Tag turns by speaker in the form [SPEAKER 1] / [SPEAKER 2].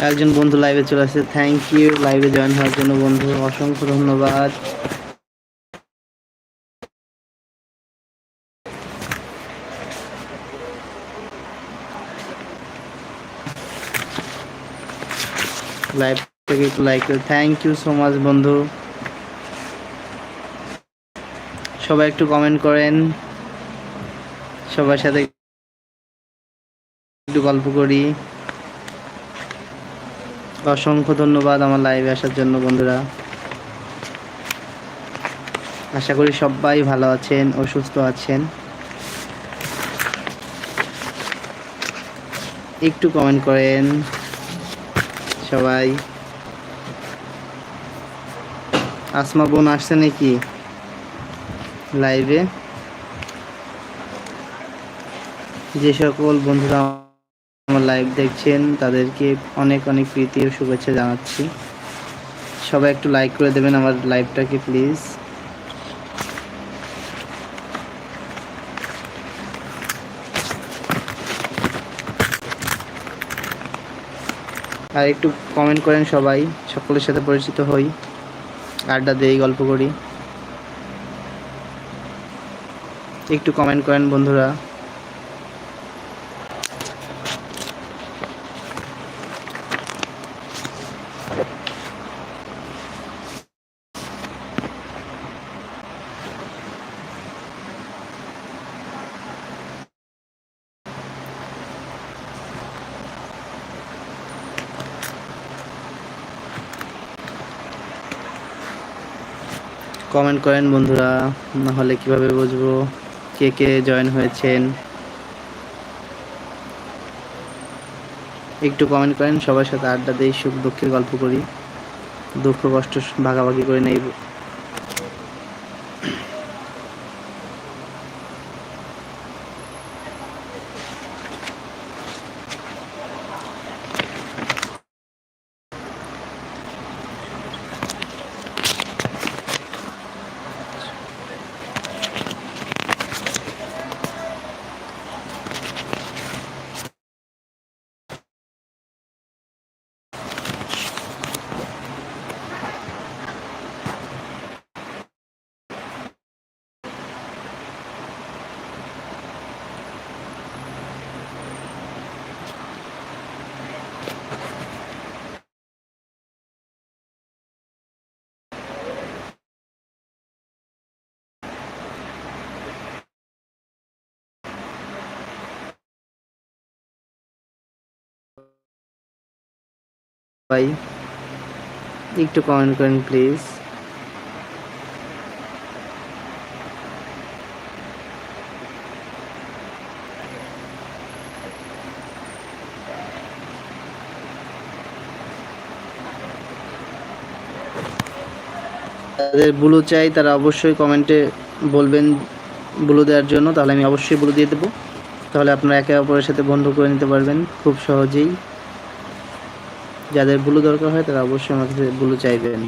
[SPEAKER 1] একজন বন্ধু লাইভে চলে আসছে থ্যাংক ইউ লাইভে জয়েন হওয়ার জন্য বন্ধু। অসংখ্য ধন্যবাদ। লাইভ থেকে একটু লাইক করে। থ্যাংক ইউ সো মাচ বন্ধু। সবাই একটু কমেন্ট করেন। সবার সাথে একটু গল্প করি। অসংখ্য ধন্যবাদ আমার লাইভে আসার জন্য, বন্ধুরা। আশা করি সবাই ভালো আছেন ও সুস্থ আছেন। একটু কমেন্ট করেন সবাই। আসমা বোন আসছে নাকি লাইভে যে সকল বন্ধুরা আমার লাইভ দেখছেন, তাদেরকে অনেক অনেক প্রীতি ও শুভেচ্ছা জানাচ্ছি। সবাই একটু লাইক করে দেবেন আমার লাইভটাকে প্লিজ আর একটু কমেন্ট করেন সবাই, সকলের সাথে পরিচিত হই। আড্ডা দেই, গল্প করি। একটু কমেন্ট করেন বন্ধুরা। কমেন্ট করেন বন্ধুরা, না হলে কীভাবে বুঝব কে কে জয়েন হয়েছেন? একটু কমেন্ট করেন, সবার সাথে আড্ডা দিই, সুখ দুঃখের গল্প করি। দুঃখ কষ্ট ভাগাভাগি করে নেই। ভাই, একটু কমেন্ট করেন প্লিজ যাদের ব্লু চাই, তারা অবশ্যই কমেন্টে বলবেন ব্লু দেওয়ার জন্য। তাহলে আমি অবশ্যই ব্লু দিয়ে দেবো। তাহলে আপনারা একে অপরের সাথে বন্ধু করে নিতে পারবেন খুব সহজেই। যাদের ব্লু দরকার হয় তারা অবশ্যই আমাদের ব্লু চাইবেন।